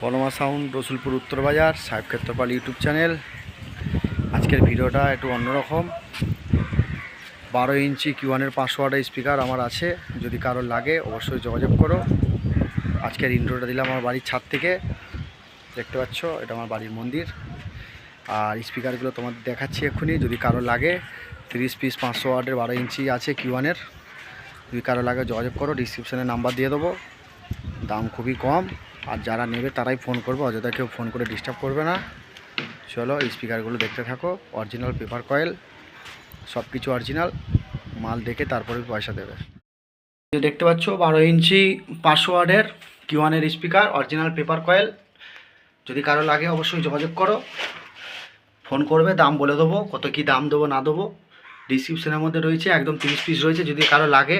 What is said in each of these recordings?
পলমা sound, Rasulpur উত্তর বাজার, সাহেব ক্ষেত্রপাল ইউটিউব চ্যানেল। আজকের ভিডিওটা একটু অন্যরকম বারো ইঞ্চি কিউয়ানের পাঁচশো ওয়াটের স্পিকার আমার আছে। যদি কারোর লাগে, অবশ্যই যোগাযোগ করো। আজকের ইন্ট্রোটা দিলাম আমার বাড়ির ছাদ থেকে। দেখতে পাচ্ছ, এটা আমার বাড়ির মন্দির। আর স্পিকারগুলো তোমাদের দেখাচ্ছি এক্ষুনি। যদি কারও লাগে, তিরিশ পিস পাঁচশো ওয়াটের বারো ইঞ্চি আছে কিউয়ানের যদি কারও লাগে, যোগাযোগ করো। ডিসক্রিপশানে নাম্বার দিয়ে দেবো। দাম খুবই কম। আর যারা নেবে তারাই ফোন করবে, অযথা কেউ ফোন করে ডিস্টার্ব করবে না। চলো স্পিকারগুলো দেখতে থাকো অরিজিনাল পেপার কয়েল সব কিছু অরিজিনাল মাল দেখে তারপরে পয়সা দেবে। দেখতে পাচ্ছ, বারো ইঞ্চি পাঁচশো ওয়ার্ডের কিওয়ানের স্পিকার অরিজিনাল পেপার কয়েল যদি কারও লাগে অবশ্যই যোগাযোগ করো। ফোন করবে, দাম বলে দেবো, কত কি দাম দেবো, না দেবো। ডিসক্রিপশনের মধ্যে রয়েছে, একদম তিরিশ পিস রয়েছে, যদি কারও লাগে।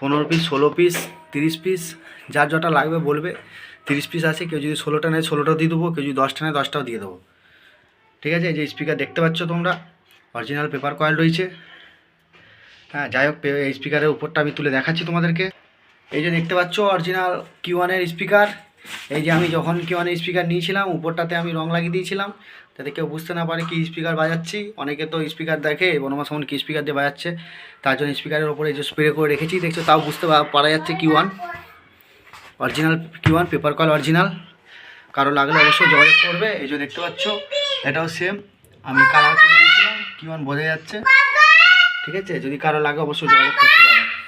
পনেরো পিস ষোলো পিস তিরিশ পিস যার যটা লাগবে বলবে। তিরিশ পিস আছে, কেউ যদি ষোলোটা নেয়, ষোলোটাও দিয়ে দেবো, কেউ যদি দশটা নেয়, দশটাও দিয়ে দেবো। ঠিক আছে? এই যে স্পিকার দেখতে পাচ্ছ তোমরা অরিজিনাল পেপার কয়েল রয়েছে। হ্যাঁ যাই হোক, এই স্পিকারের উপরটা আমি তুলে দেখাচ্ছি তোমাদেরকে। এই যে দেখতে পাচ্ছ অরিজিনাল কিউ ওয়ানের স্পিকার এই যে আমি যখন কিওয়ানের স্পিকার নিয়েছিলাম, উপরটাতে আমি রং লাগিয়ে দিয়েছিলাম, যাতে কেউ বুঝতে না পারে কি স্পিকার বাজাচ্ছি। অনেকে তো স্পিকার দেখে, বনমা সাউন্ড কি স্পিকার দিয়ে বাজাচ্ছে, তার জন্য স্পিকারের ওপরে যে স্প্রে করে রেখেছি, দেখছ, তাও বুঝতে পারা যাচ্ছে কি ওয়ান অরিজিনাল কি ওয়ান পেপার কল অরিজিনাল কারও লাগলে অবশ্যই যোগাযোগ করবে, এই যে দেখতে পাচ্ছ, এটাও সেম আমি কালার করে দিয়েছিলাম কি ওয়ান বোঝা যাচ্ছে। ঠিক আছে, যদি কারও লাগে অবশ্যই যোগাযোগ করতে পারো।